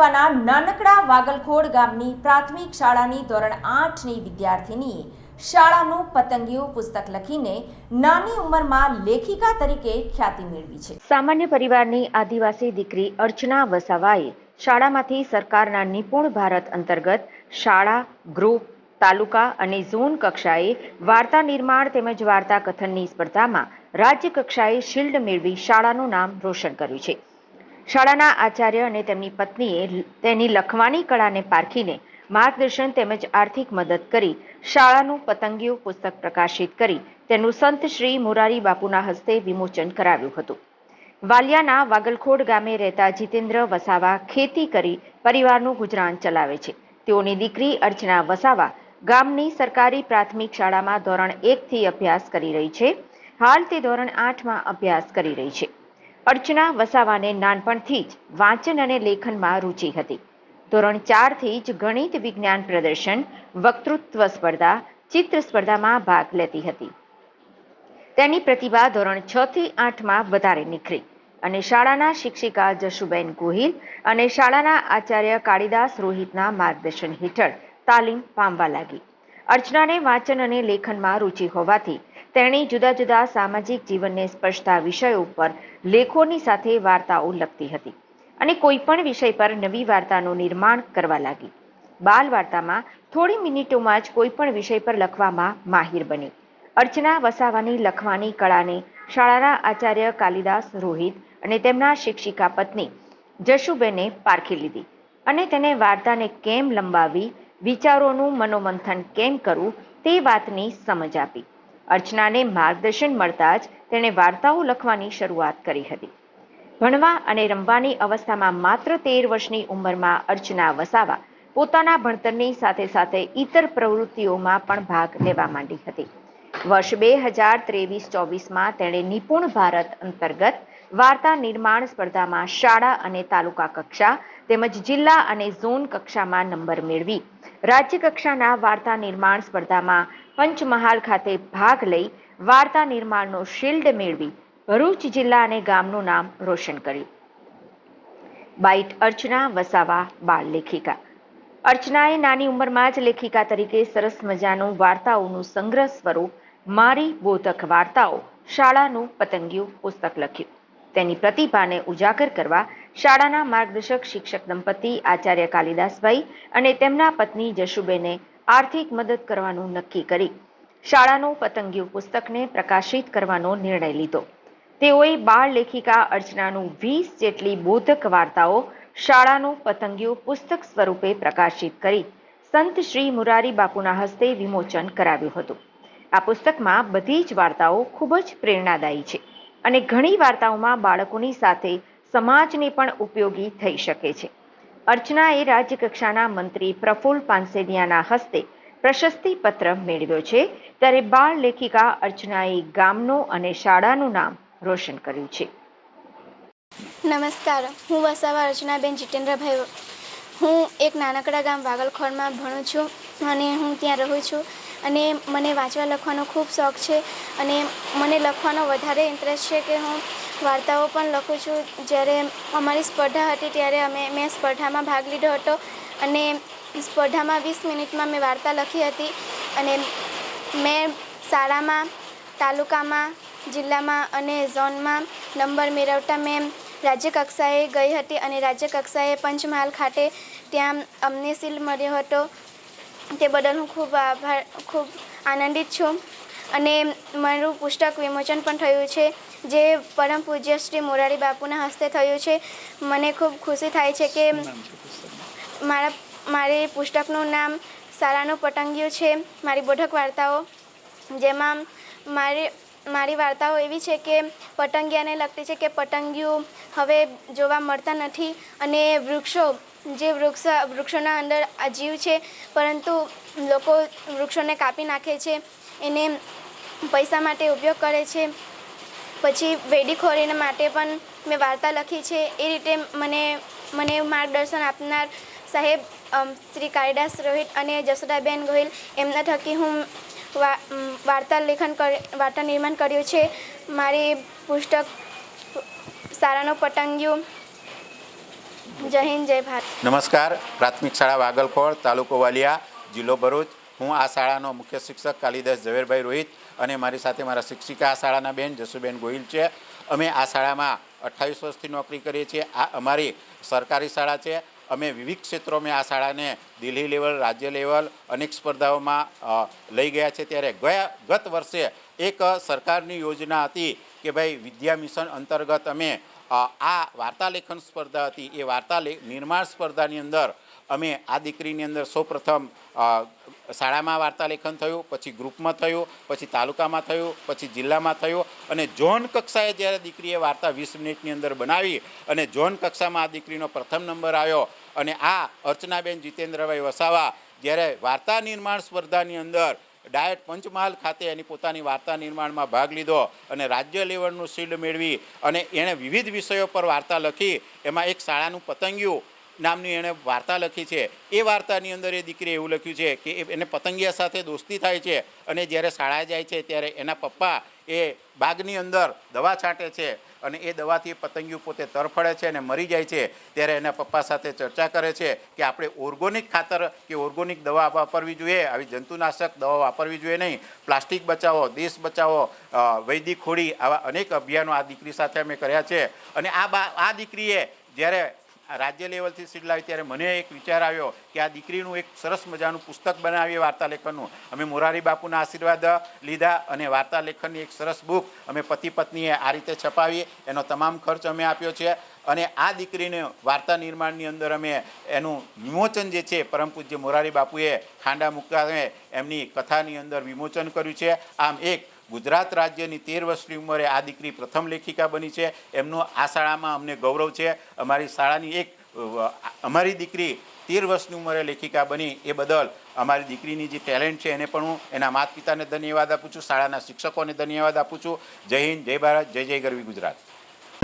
તાલુકાના નાનકડા વાગલખોડ ગામની પ્રાથમિક શાળાની ધોરણ આઠની વિદ્યાર્થિનીએ શાળાનું પતંગિયું પુસ્તક લખીને નાની ઉંમરમાં લેખિકા તરીકે ખ્યાતિ મેળવી છે. સામાન્ય પરિવારની આદિવાસી દીકરી અર્ચના વસાવાએ શાળામાંથી સરકારના નિપુણ ભારત અંતર્ગત શાળા, ગ્રુપ, તાલુકા અને ઝોન કક્ષાએ વાર્તા નિર્માણ તેમજ વાર્તા કથનની સ્પર્ધામાં રાજ્ય કક્ષાએ શિલ્ડ મેળવી શાળાનું નામ રોશન કર્યું છે. શાળાના આચાર્ય અને તેમની પત્નીએ તેની લખવાની કળાને પારખીને માર્ગદર્શન તેમજ આર્થિક મદદ કરી શાળાનું પતંગિયું પુસ્તક પ્રકાશિત કરી તેનું સંત શ્રી મોરારી બાપુના હસ્તે વિમોચન કરાવ્યું હતું. વાલિયાના વાગલખોડ ગામે રહેતા જીતેન્દ્ર વસાવા ખેતી કરી પરિવારનું ગુજરાન ચલાવે છે. તેઓની દીકરી અર્ચના વસાવા ગામની સરકારી પ્રાથમિક શાળામાં ધોરણ એકથી અભ્યાસ કરી રહી છે. હાલ તે ધોરણ આઠમાં અભ્યાસ કરી રહી છે. અર્ચના વસાવાને નાનપણથી જ વાંચન અને લેખનમાં રુચિ હતી. ધોરણ ચારથી જ ગણિત વિજ્ઞાન પ્રદર્શન, વક્તૃત્વ સ્પર્ધા, ચિત્ર સ્પર્ધામાં ભાગ લેતી હતી. તેની પ્રતિભા ધોરણ છ થી આઠમાં વધારે નીકળી અને શાળાના શિક્ષિકા જશુબેન ગોહિલ અને શાળાના આચાર્ય કાળીદાસ રોહિતના માર્ગદર્શન હેઠળ તાલીમ પામવા લાગી. અર્ચનાને વાંચન અને લેખનમાં રુચિ હોવાથી તેણે જુદા જુદા સામાજિક જીવનને સ્પર્શતા વિષયો પર લેખોની સાથે વાર્તાઓ લખતી હતી અને કોઈ પણ વિષય પર નવી વાર્તાનું નિર્માણ કરવા લાગી. બાલ વાર્તામાં થોડી મિનિટોમાં જ કોઈ પણ વિષય પર લખવામાં માહિર બની. અર્ચના વસાવાની લખવાની કળાને શાળાના આચાર્ય કાલિદાસ રોહિત અને તેમના શિક્ષિકા પત્ની જશુબેને પારખી લીધી અને તેને વાર્તાને કેમ લંબાવી, વિચારોનું મનોમંથન કેમ કરવું તે વાતની સમજ આપી. અર્ચનાને માર્ગદર્શન મળતા જ તેણે વાર્તાઓ લખવાની શરૂઆત કરી હતી. ભણવા અને રમવાની અવસ્થામાં માત્ર તેર વર્ષની ઉંમરમાં અર્ચના વસાવા પોતાના ભણતરની સાથે સાથે ઇતર પ્રવૃત્તિઓમાં પણ ભાગ લેવા માંડી હતી. વર્ષ બે હજાર ત્રેવીસ ચોવીસમાં તેણે નિપુણ ભારત અંતર્ગત વાર્તા નિર્માણ સ્પર્ધામાં શાળા અને તાલુકા કક્ષા તેમજ જિલ્લા અને ઝોન કક્ષામાં નંબર મેળવી. રાજ્ય કક્ષાના વાર્તા નિર્માણ સ્પર્ધામાં પંચમહાલ ખાતે ભાગ લઈ વાર્તા નિર્માણનો શિલ્ડ મેળવી ભરૂચ જિલ્લા અને ગામનું નામ રોશન કર્યું. બાઇટ અર્ચના વસાવા બાળ લેખિકા. અર્ચનાએ નાની ઉંમરમાં જ લેખિકા તરીકે સરસ મજાનું વાર્તાઓનું સંગ્રહ સ્વરૂપ મારી બોધક વાર્તાઓ શાળાનું પતંગિયું પુસ્તક લખ્યું. તેની પ્રતિભાને ઉજાગર કરવા શાળાના માર્ગદર્શક શિક્ષક દંપતી આચાર્ય કાલિદાસભાઈ અને તેમના પત્ની જશુબેને આર્થિક મદદ કરવાનું નક્કી કરી શાળાનું પતંગિયું પુસ્તકને પ્રકાશિત કરવાનો નિર્ણય લીધો. તેઓએ બાળ લેખિકા અર્ચનાનું વીસ જેટલી બોધક વાર્તાઓ શાળાનું પતંગિયું પુસ્તક સ્વરૂપે પ્રકાશિત કરી સંત શ્રી મુરારી બાપુના હસ્તે વિમોચન કરાવ્યું હતું. આ પુસ્તકમાં બધી જ વાર્તાઓ ખૂબ જ પ્રેરણાદાયી છે અને ઘણી વાર્તાઓમાં બાળકોની સાથે સમાજને પણ ઉપયોગી થઈ શકે છે. અર્ચનાએ રાજ્ય કક્ષાના મંત્રી પ્રફુલ્લ પાનસેરિયાના હસ્તે પ્રશસ્તિ પત્ર મેળવ્યો છે, ત્યારે બાળ લેખિકા અર્ચનાએ ગામનું અને શાળાનું નામ રોશન કર્યું છે. નમસ્કાર, હું વસાવા અર્ચનાબેન જીતેન્દ્રભાઈ હું એક નાનકડા ગામ વાગલખોડમાં ભણું છું અને હું ત્યાં રહું છું અને મને વાંચવા લખવાનો ખૂબ શોખ છે અને મને લખવાનો વધારે ઇન્ટરેસ્ટ છે કે હું વાર્તાઓ પણ લખું છું. જ્યારે અમારી સ્પર્ધા હતી ત્યારે અમે, મેં સ્પર્ધામાં ભાગ લીધો હતો અને સ્પર્ધામાં વીસ મિનિટમાં મેં વાર્તા લખી હતી અને મેં શાળામાં, તાલુકામાં, જિલ્લામાં અને ઝોનમાં નંબર મેળવતા મેં રાજ્ય કક્ષાએ ગઈ હતી અને રાજ્યકક્ષાએ પંચમહાલ ખાતે ત્યાં અમને સીલ મળ્યો હતો. તે બદલ હું ખૂબ આભાર, ખૂબ આનંદિત છું. અને મારું પુસ્તક વિમોચન પણ થયું છે. જે પરમ પૂજ્ય શ્રી મોરારી બાપુના હસ્તે થયું છે. મને ખૂબ ખુશી થાય છે કે મારા મારી પુસ્તકનું નામ શાળાનું પતંગિયું છે. મારી બોઢક વાર્તાઓ જેમાં મારી મારી વાર્તાઓ એવી છે કે પતંગિયાને લગતી છે કે પતંગિયું હવે જોવા મળતા નથી અને વૃક્ષો જે વૃક્ષ વૃક્ષોના અંદર જીવ છે પરંતુ લોકો વૃક્ષોને કાપી નાખે છે. એને પૈસા માટે ઉપયોગ કરે છે. પછી વેડીખોરીને માટે પણ મેં વાર્તા લખી છે. એ રીતે મને મને માર્ગદર્શન આપનાર સાહેબ શ્રી કાળિદાસ રોહિત અને જશોદાબેન ગોહિલ, એમના થકી હું વાર્તા લેખન વાર્તા નિર્માણ કર્યું છે. મારી પુસ્તક શાળાનું પતંગિયું. જય હિન્દ, જય ભારત. નમસ્કાર. પ્રાથમિક શાળા વાગલખોડ તાલુકો વાલિયા, જિલ્લો ભરૂચ. હું આ શાળાનો મુખ્ય શિક્ષક કાલિદાસ ઝવેરભાઈ રોહિત અને મારી સાથે મારા શિક્ષિકા આ શાળાના બેન, જસુબેન ગોહિલ છે. અમે આ શાળામાં અઠ્ઠાવીસ વર્ષથી નોકરી કરીએ છીએ. આ અમારી સરકારી શાળા છે. અમે વિવિધ ક્ષેત્રોમાં આ શાળાને દિલ્હી લેવલ, રાજ્ય લેવલ અનેક સ્પર્ધાઓમાં લઈ ગયા છે. ત્યારે ગયા, ગત વર્ષે એક સરકારની યોજના હતી કે ભાઈ વિદ્યા મિશન અંતર્ગત અમે આ વાર્તાલેખન સ્પર્ધા હતી. એ વાર્તા નિર્માણ સ્પર્ધાની અંદર અમે આ દીકરીની અંદર સૌપ્રથમ શાળામાં વાર્તાલેખન થયું, પછી ગ્રુપમાં થયું, પછી તાલુકામાં થયું, પછી જિલ્લામાં થયું અને ઝોન કક્ષાએ જ્યારે દીકરીએ વાર્તા વીસ મિનિટની અંદર બનાવી અને ઝોન કક્ષામાં આ દીકરીનો પ્રથમ નંબર આવ્યો અને આ અર્ચનાબેન જીતેન્દ્રભાઈ વસાવા જ્યારે વાર્તા નિર્માણ સ્પર્ધાની અંદર ડાયટ પંચમહાલ ખાતે એની પોતાની વાર્તા નિર્માણમાં ભાગ લીધો અને રાજ્ય લેવલનું શિલ્ડ મેળવી અને એણે વિવિધ વિષયો પર વાર્તા લખી. એમાં એક શાળાનું પતંગિયું નામની એણે વાર્તા લખી છે. એ વાર્તાની અંદર એ દીકરીએ એવું લખ્યું છે કે એને પતંગિયા સાથે દોસ્તી થાય છે અને જ્યારે શાળાએ જાય છે ત્યારે એના પપ્પા એ બાગની અંદર દવા છાંટે છે અને એ દવાથી પતંગિયું પોતે તરફડે છે અને મરી જાય છે. ત્યારે એના પપ્પા સાથે ચર્ચા કરે છે કે આપણે ઓર્ગોનિક ખાતર કે ઓર્ગોનિક દવા વાપરવી જોઈએ. આવી જંતુનાશક દવા વાપરવી જોઈએ નહીં. પ્લાસ્ટિક બચાવો, દેશ બચાવો વૈદિક હોળી આવા અનેક અભિયાનો આ દીકરી સાથે અમે કર્યા છે. અને આ બા, આ દીકરીએ જ્યારે રાજ્ય લેવલથી સીડ લાવી ત્યારે મને એક વિચાર આવ્યો કે આ દીકરીનું એક સરસ મજાનું પુસ્તક બનાવીએ વાર્તા લેખનનું. અમે મોરારી બાપુના આશીર્વાદ લીધા અને વાર્તા લેખનની એક સરસ બુક અમે પતિ પત્નીએ આ રીતે છપાવી. એનો તમામ ખર્ચ અમે આપ્યો છે અને આ દીકરીને વાર્તા નિર્માણની અંદર અમે એનું વિમોચન જે છે, પરમ પૂજ્ય મોરારી બાપુએ ખાંડા મુકાએ એમની કથાની અંદર વિમોચન કર્યું છે. આમ એક ગુજરાત રાજ્યની તેર વર્ષની ઉંમરે આ દીકરી પ્રથમ લેખિકા બની છે. એમનું આ શાળામાં અમને ગૌરવ છે. અમારી શાળાની એક અમારી દીકરી તેર વર્ષની ઉંમરે લેખિકા બની એ બદલ અમારી દીકરીની જે ટેલેન્ટ છે એને પણ હું એના માતા પિતાને ધન્યવાદ આપું છું, શાળાના શિક્ષકોને ધન્યવાદ આપું છું. જય હિન્દ, જય ભારત, જય જય ગરવી ગુજરાત.